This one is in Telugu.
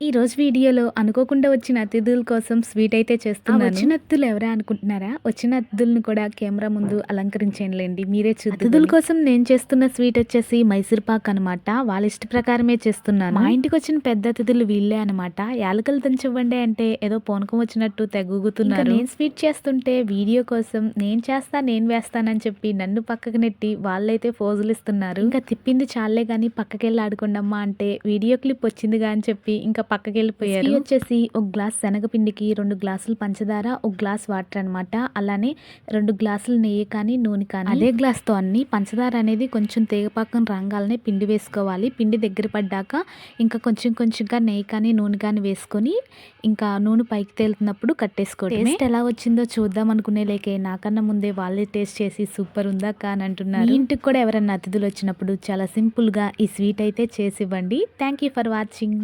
ఈ రోజు వీడియోలో అనుకోకుండా వచ్చిన అతిథుల కోసం స్వీట్ అయితే చేస్తున్నాను. వచ్చిన అతిథులు ఎవరా అనుకుంటున్నారా? వచ్చిన అతిథులను కూడా కెమెరా ముందు అలంకరించేయండి మీరే చూద్దాం అతిథుల కోసం నేను చేస్తున్న స్వీట్ వచ్చేసి మైసూర్ పాక్ అనమాట వాళ్ళ ఇష్ట ప్రకారమే చేస్తున్నాను. మా ఇంటికి వచ్చిన పెద్ద అతిథులు వీళ్ళే అనమాట యాలకలు దంచివ్వండి అంటే ఏదో పోనకం వచ్చినట్టు తెగుగుతున్నారు. నేను స్వీట్ చేస్తుంటే వీడియో కోసం నేను చేస్తా నేను వేస్తానని చెప్పి నన్ను పక్కకు నెట్టి వాళ్ళైతే ఫోజులు ఇస్తున్నారు. ఇంకా తిప్పింది చాలే గానీ పక్కకెళ్ళి ఆడుకోండమ్మా అంటే వీడియో క్లిప్ వచ్చిందిగా అని చెప్పి ఇంకా పక్కకి వెళ్ళిపోయారు వచ్చేసి ఒక గ్లాస్ శనగపిండికి రెండు గ్లాసులు పంచదార ఒక గ్లాస్ వాటర్ అన్నమాట. అలానే రెండు గ్లాసులు నెయ్యి కానీ నూనె కానీ అదే గ్లాస్తో అన్ని పంచదార అనేది కొంచెం తేగపాకం రంగాలనే పిండి వేసుకోవాలి. పిండి దగ్గర పడ్డాక ఇంకా కొంచెం కొంచెంగా నెయ్యి కానీ నూనె కానీ వేసుకొని ఇంకా నూనె పైకి తేలుతున్నప్పుడు కట్టేసుకోవడం టేస్ట్ ఎలా వచ్చిందో చూద్దాం అనుకునే లేకే నాకన్నా ముందే వాళ్ళే టేస్ట్ చేసి సూపర్ ఉందా కా అని అంటున్నారు. ఇంటికి కూడా ఎవరన్నా అతిథులు వచ్చినప్పుడు చాలా సింపుల్గా ఈ స్వీట్ అయితే చేసి ఇవ్వండి. Thank you for watching.